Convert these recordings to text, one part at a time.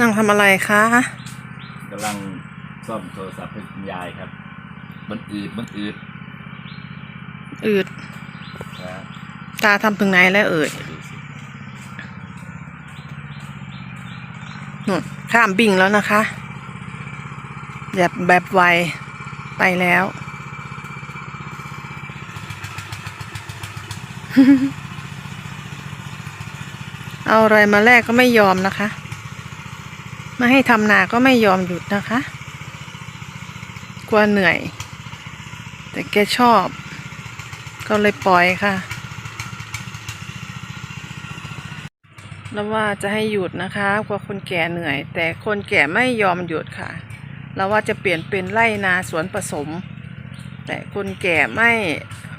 นั่งทำอะไรคะกำลังซ่อมโทรศัพท์ให้คุณยายครับ มันอืดมันอืดอืดครับตาทำถึงไหนแล้วเอ่ยไปดูสินู่นข้ามบิ่งแล้วนะคะ แบบแบบไวไปแล้ว เอาอะไรมาแลกก็ไม่ยอมนะคะ มาให้ทำนาก็ไม่ยอมหยุดนะคะ กลัวเหนื่อย แต่แกชอบ ก็เลยปล่อยค่ะ แล้วว่าจะให้หยุดนะคะ กลัวคนแก่เหนื่อย แต่คนแก่ไม่ยอมหยุดค่ะ แล้วว่าจะเปลี่ยนเป็นไร่นาสวนผสม แต่คนแก่ไม่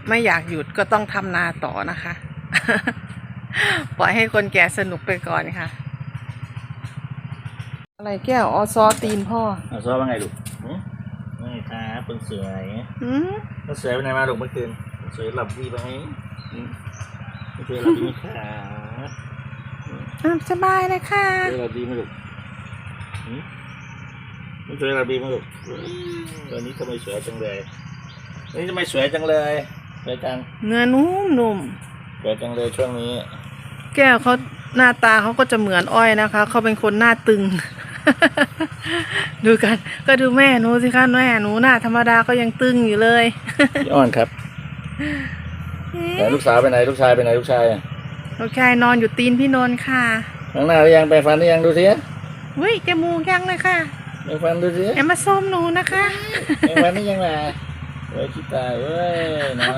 ไม่อยากหยุดก็ต้องทำนาต่อนะคะ ปล่อยให้คนแก่สนุกไปก่อนค่ะ อะไรแก้วออซอตีนพ่อเอาซ้อว่าไงลูกหืมนี่ครับคนสวยอืมคนสวยไปไหนมาลูกเมื่อคืนคนสวยหลับดีไหมหืมคนสวยหลับดีไหมครับอะสบายเลยค่ะสวยหลับดีไหมลูกหืมคนสวยหลับดีไหมลูกตัวนี้ทำไมสวยจังเลยวันนี้ทำไมสวยจังเลยสวยจังเนื้อนุ่มนุ่มสวยจังเลยช่วงนี้ แก้วเขาหน้าตาเขาก็จะเหมือนอ้อยนะคะ เขาเป็นคนหน้าตึง ดูกัน ก็ดูแม่หนูสิคะแม่หนูหน้าธรรมดาก็ยังตึงอยู่เลย พี่อ้อนครับไหนลูกสาวไปไหนลูกชายไปไหนลูกชายลูกชายนอนอยู่ตีนพี่นนท์ค่ะล้างหน้าหรือยังไปฟันหรือยังดูสิเฮ้ยจมูกยังเลยค่ะไปฟันดูสิอย่ามาส้มหนูนะคะไปฟันนี่ยังไงเว้ยคิดตายเว้ยนะ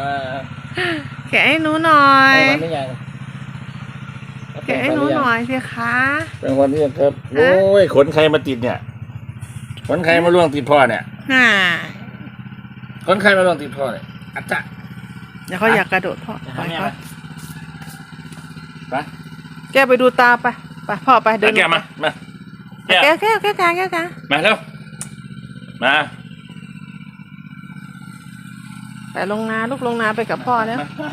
แกะให้หนูหน่อไปยฟันนี่ยัง แกะให้หนูหน่อยสิคะไปฟันนี่ยังครับ โอ้ย ขนใครมาติดเนี่ย ขนใครมาล่วงติดพ่อเนี่ยฮ่าขนใครมาล่วงติดพ่อเนี่ยอัจจะเดี๋ยวเขาอยากกระโดดพ่อจะไปทำยังพ่ไงอไปแกไปดูตาไป ไปพ่อไปเดิเดินนแกมา มาแกแก้วแก้วแก้วกลางแก้วกลางมาเร็ว มาไปลงนาลูกลงนาไปกับพ่อแล้ว มา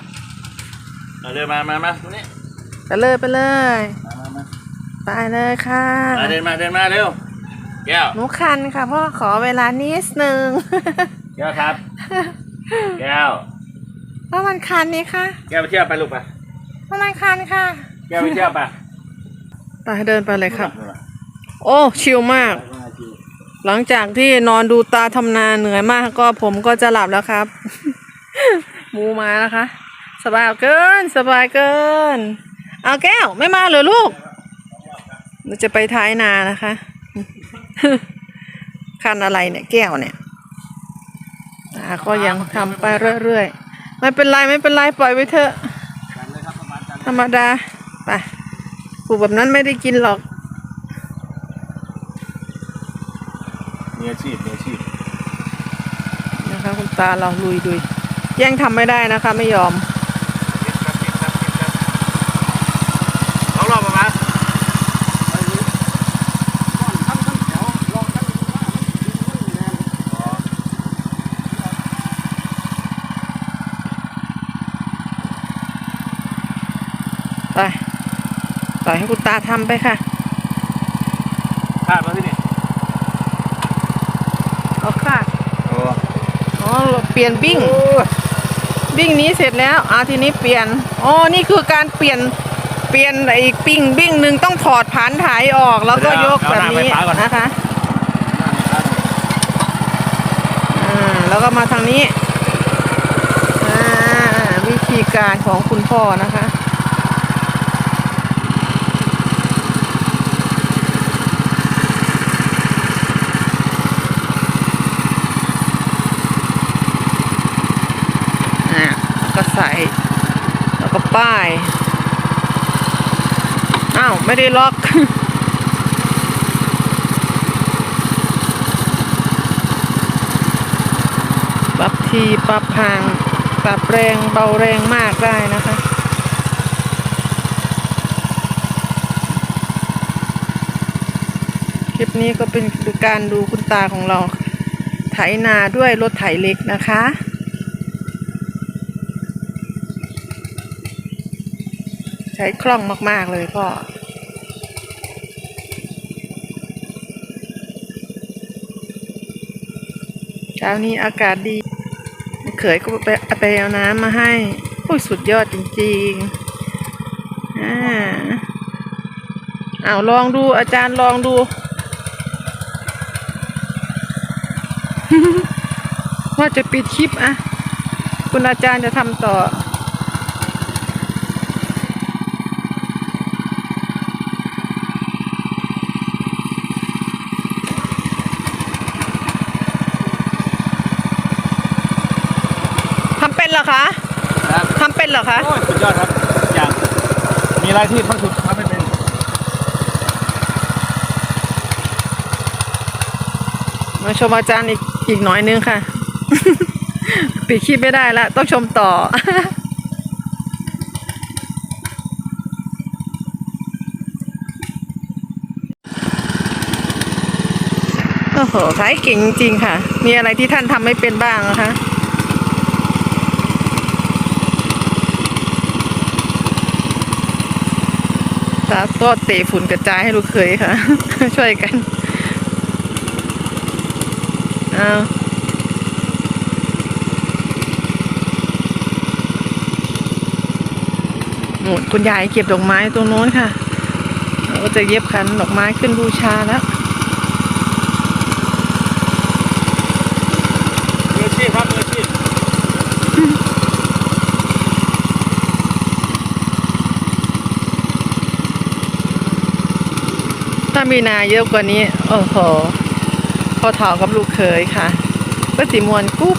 มาเร็วมามามาตรงนี้ ไปเลยไปเลยมามามาไปเลยค่ะมาเดินมาเดินมาเร็วแก้วหนูคันค่ะพ่อขอเวลานิดนึง แก้วครับ แก้วเพราะมันคันนี่ค่ะ แก้วไปเที่ยวไปลูกไปเพราะมันคันค่ะ แก้วไปเที่ยวไปไปเดินไปเลยครับ โอ้ชิลมาก หลังจากที่นอนดูตาทำนาเหนื่อยมากก็ผมก็จะหลับแล้วครับหมูมาแล้วคะสบายเกิน สบายเกิน เอาแก้ว ไม่มาเหรอลูก เราจะไปท้ายนานะคะ คันอะไรเนี่ยแก้วเนี่ยตาก็ยังทำไปเรื่อยๆ ไม่เป็นไรไม่เป็นไรปล่อยไว้เถอะ ธรรมดาไปปลูกแบบนั้นไม่ได้กินหรอก มีอาชีพมีอาชีพนะคะคุณตาเราลุยดุยแย่งทำไม่ได้นะคะ ไม่ยอม สองรอบประมาณ ไปป ล่อยให้คุณตาทำไปค่ะคาดมาที่นี่เอาค่ะโอ้อ๋อเปลี่ยนบิ้งบิ้งนี้เสร็จแล้วอาทีนี้เปลี่ยนอ๋อนี่คือการเปลี่ยนเปลี่ยนอีกปิ้งบิ้งหนึ่งต้องถอดผานถ่ายออกแล้วก็ยกแบบนี้นะคะอ่าแล้วก็มาทางนี้อ่าวิธีการของคุณพ่อนะคะอะแล้วก็ใส่ แล้วก็ ป้าย อ้าว ไม่ได้ล็อก ปรับทีปรับห่าง ปรับแรงเบาแรงมากได้นะคะคลิปนี้ก็เป็นการดูคุณตาของเรา ไถนาด้วยรถไถเล็กนะคะ ช้คล่องมาก ๆ เลยพ่อ เช้านี้อากาศดี เขยก็ไปไปเอาน้ำมาให้โอ้ยสุดยอดจริงๆอ่าเอาลองดูอาจารย์ลองดูว่าจะปิดคลิปอะ คุณอาจารย์จะทำต่อ เป็นเหรอคะ โอ้ยสุดยอดครับอย่างมีอะไรที่พักสุดทำไม่เป็นมาชมอาจารย์อีกอีกหน่อยนึงค่ะ ปิดคลิปไม่ได้ละต้องชมต่อ โอ้โหขายเก่งจริงๆค่ะ มีอะไรที่ท่านทำไม่เป็นบ้างนะคะ ก็เตะฝุ่นกระจายให้ลูกเคยค่ะ ช่วยกันเอาหมดคุณยายเก็บดอกไม้ตรงโน้นค่ะเราก็จะเย็บคันดอกไม้ขึ้นบูชาแล้ว มืออาชีพครับมืออาชีพ ถ้า มีนาเยอะกว่านี้ โอ้โหพอถากับลูกเคยค่ะก็สีมวนกุ๊บ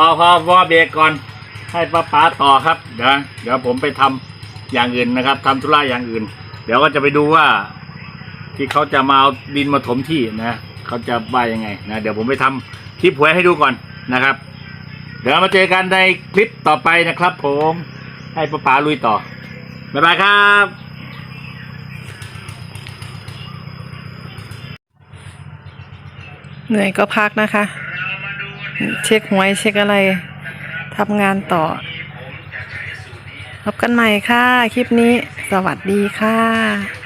อพอพอเบรกก่อน ให้ป้าป๋าต่อครับ เดี๋ยวเดี๋ยวผมไปทำอย่างอื่นนะครับทำธุระอย่างอื่น เดี๋ยวก็จะไปดูว่า ที่เขาจะมาเอาดินมาถมที่นะเขาจะว่ายังไงนะเดี๋ยวผมไปทำคลิปหวยให้ดูก่อนนะครับ เดี๋ยวมาเจอกันในคลิปต่อไปนะครับ ผมให้ป้าป๋าลุยต่อบ๊ายบายครับเหนื่อยก็พักนะคะ เช็คหวยเช็คอะไรทำงานต่อ พบกันใหม่ค่ะ คลิปนี้สวัสดีค่ะ